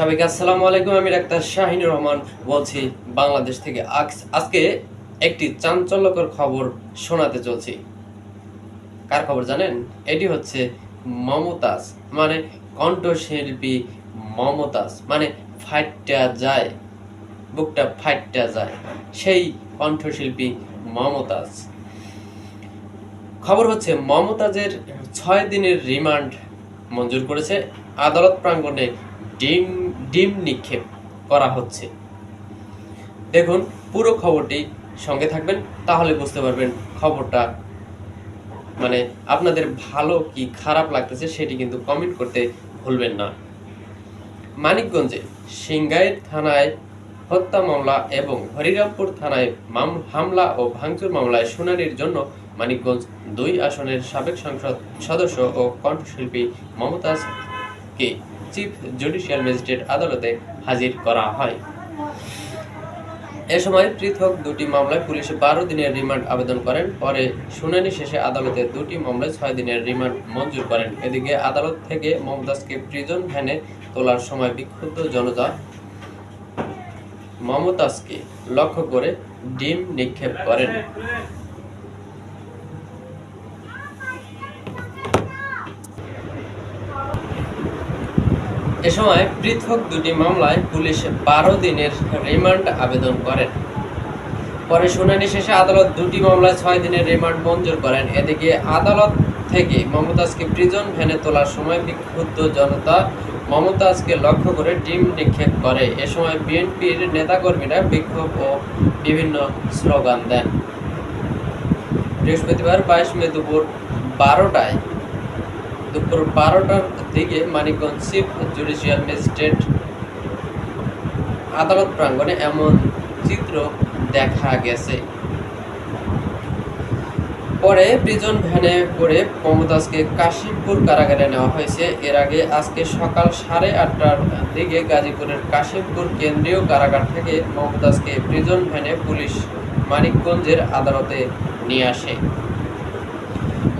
সবাইকে আসসালামু আলাইকুম, আমি ডাক্তার শাহিনুর রহমান বলছি বাংলাদেশ থেকে। আজকে একটি চাঞ্চল্যকর খবর শোনাতে চলছি। কার খবর জানেন? এটি হচ্ছে মমতাজ মানে কণ্ঠশিল্পী মমতাজ মানে ফাইটটা যায়, বুকটা ফাইটটা যায়, সেই কণ্ঠশিল্পী মমতাজ। খবর হচ্ছে মমতাজের ছয় দিনের রিমান্ড মঞ্জুর করেছে। আদালত প্রাঙ্গণে ডিম ডিম নিক্ষেপ করা হচ্ছে। দেখুন, পুরো খবরটি সঙ্গে থাকবেন, তাহলে বুঝতে পারবেন খবরটা মানে আপনাদের ভালো কি খারাপ লাগতেছে সেটি কিন্তু কমেন্ট করতে ভুলবেন না। মানিকগঞ্জে সিংগাইর থানায় হত্যা মামলা এবং হরিরামপুর থানায় হামলা ও ভাঙচুর মামলায় শুনানির জন্য মানিকগঞ্জ দুই আসনের সাবেক সংসদ সদস্য ও কণ্ঠশিল্পী মমতাজকে চিফ জুডিশিয়াল ম্যাজিস্ট্রেট আদালতে হাজির করা হয়। এ সময় পৃথক দুটি মামলায় পুলিশে বারো দিনের রিমান্ড আবেদন করেন। পরে শুনানি শেষে আদালতে দুটি মামলায় ছয় দিনের রিমান্ড মঞ্জুর করেন। এদিকে আদালত থেকে মমতাজকে প্রিজন ভ্যানে তোলার সময় বিক্ষুব্ধ জনতা মমতাজকে লক্ষ্য করে ডিম নিক্ষেপ করেন। এ সময় পৃথক দুটি মামলায় পুলিশ বারো দিনের রিমান্ড আবেদন করেন। পরে শুনানি শেষে আদালত দুটি মামলায় ছয় দিনের রিমান্ড মঞ্জুর করেন। এদিকে আদালত থেকে মমতাজকে প্রিজন ভ্যানে তোলার সময় বিক্ষুব্ধ জনতা মমতাজকে লক্ষ্য করে ডিম নিক্ষেপ করে। এ সময় বিএনপির নেতাকর্মীরা বিক্ষোভ ও বিভিন্ন স্লোগান দেন। বৃহস্পতিবার বাইশ মে দুপুর বারোটায় দুপুর বারোটার দিকে মানিকগঞ্জ চিফ জুডিশিয়াল ম্যাজিস্ট্রেট আদালত প্রাঙ্গণে এমন চিত্র দেখা গেছে। পরে প্রিজন ভ্যানে করে মমতাজকে কাশিমপুর কারাগারে নেওয়া হয়েছে। এর আগে আজকে সকাল সাড়ে আটটার দিকে গাজীপুরের কাশিমপুর কেন্দ্রীয় কারাগার থেকে মমতাজকে প্রিজন ভ্যানে পুলিশ মানিকগঞ্জের আদালতে নিয়ে আসে।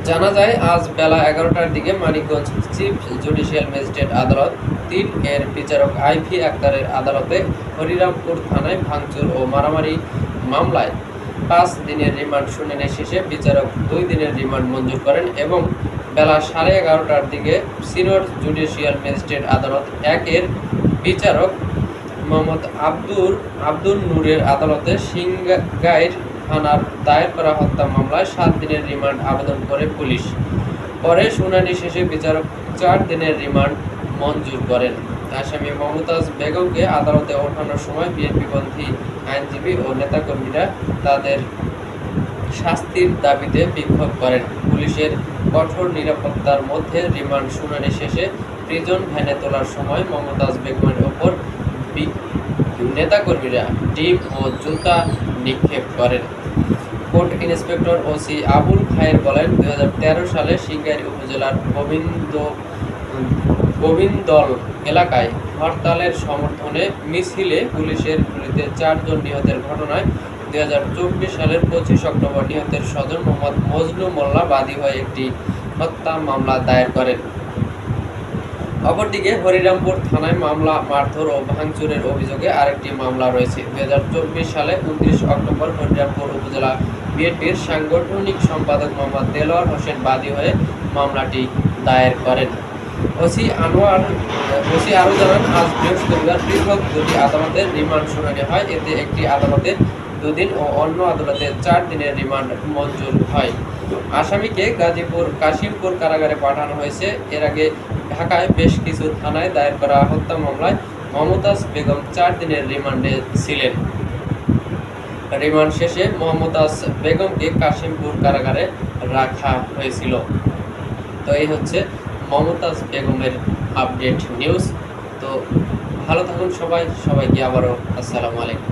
জানা যায়, আজ বেলা এগারোটার দিকে মানিকগঞ্জ চিফ জুডিশিয়াল ম্যাজিস্ট্রেট আদালত তিন এর বিচারক আইভি আক্তারের আদালতে হরিরামপুর থানায় ভাঙচুর ও মারামারি মামলায় পাঁচ দিনের রিমান্ড শুনানি শেষে বিচারক দুই দিনের রিমান্ড মঞ্জুর করেন এবং বেলা সাড়ে এগারোটার দিকে সিনিয়র জুডিশিয়াল ম্যাজিস্ট্রেট আদালত একের বিচারক মোহাম্মদ আব্দুর, আব্দুল নূরের আদালতে সিংগাইর থানার দায়ের করা হত্যা মামলায় সাত দিনের রিমান্ড আবেদন করে পুলিশ। পরে শুনানি শেষে বিচারক চার দিনের রিমান্ড মঞ্জুর করেন। আসামি মমতাজ বেগমকে আদালতে ওঠানোর সময় বিএনপিপন্থী আইনজীবী ও নেতাকর্মীরা তাদের শাস্তির দাবিতে বিক্ষোভ করেন। পুলিশের কঠোর নিরাপত্তার মধ্যে রিমান্ড শুনানি শেষে প্রিজন ভ্যানে তোলার সময় মমতাজ বেগমের ওপর নেতাকর্মীরা ডিম ও জুতা নিক্ষেপ করেন। Court inspector OC Abul Khayer বলেন, দুই হাজার তেরো সালে সিংগাইর উপজেলার গোবিন্দ গোবিন্দল এলাকায় হরতালের সমর্থনে মিছিলে পুলিশের গুলিতে চারজন নিহতের ঘটনায় দুই হাজার চব্বিশ সালের পঁচিশ অক্টোবর নিহতের স্বজন মোহাম্মদ মজনু মোল্লা বাদী হয়ে একটি হত্যা মামলা দায়ের করেন। অপরদিকে হরিরামপুর থানায় মামলা, মারধর ও ভাঙচুরের অভিযোগে আরেকটি মামলা রয়েছে। দুই সালে উনত্রিশ অক্টোবর হরিরামপুর উপজেলা বিএনপির সাংগঠনিক সম্পাদক মোহাম্মদ দেলোয়ার হোসেন বাদী হয়ে মামলাটি দায়ের করেন। ওসি আনোয়ার, ওসি আরও জানান আজ বৃহস্পতিবার পৃথক দুটি আদালতের রিমান্ড শুনানি হয়। এতে একটি আদালতে দুদিন ও অন্য আদালতে চার দিনের রিমান্ড মঞ্জুর হয়। আসামিকে গাজীপুর কাশিমপুর কারাগারে পাঠানো হয়েছে। এর আগে ঢাকায় বেশ কিছু থানায় দায়ের করা হত্যা মামলায় মমতাজ বেগম চার দিনের রিমান্ডে ছিলেন। রিমান্ড শেষে মমতাজ বেগমকে কাশিমপুর কারাগারে রাখা হয়েছিল। তো এই হচ্ছে মমতাজ বেগমের আপডেট নিউজ। তো ভালো থাকুন সবাই। সবাইকে আবারও আসসালামু আলাইকুম।